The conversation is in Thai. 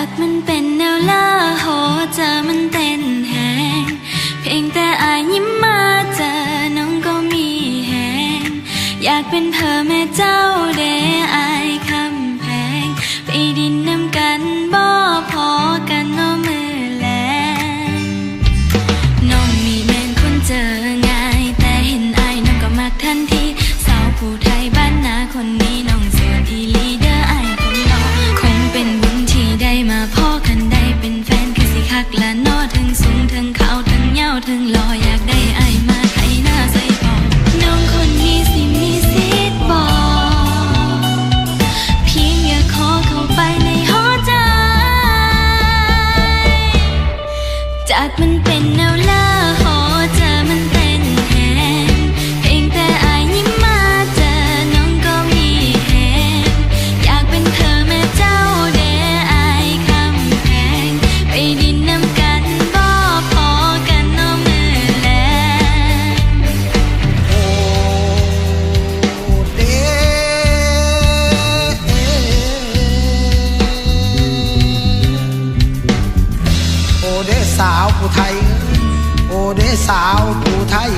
ากมันเป็นแนวล่าโหเจอมันเต้นแหงเพียงแต่อายยิ้มมาเจอน้องก็มีแหงอยากเป็นเธอแม่เจ้าเดอายคำแพงไปดินน้ำกันบ่พอกันเน้อมือแลงน้องมีแมนคนเจอง่าย แต่เห็นอายน้องก็มักทันทีสาวผู้ไทยบ้านนาคนนี้น้องสวนอีลีเด ถึงรออยากได้อายมาไทยหน้าใส่ปอกน้องคนนี้สิมีสิทธิ์บอกเพียงอย่าขอเข้าไปในหัวใจจากมันเป็นแนวลา โอเดสาวผู้ไทย โอเดสาวผู้ไทย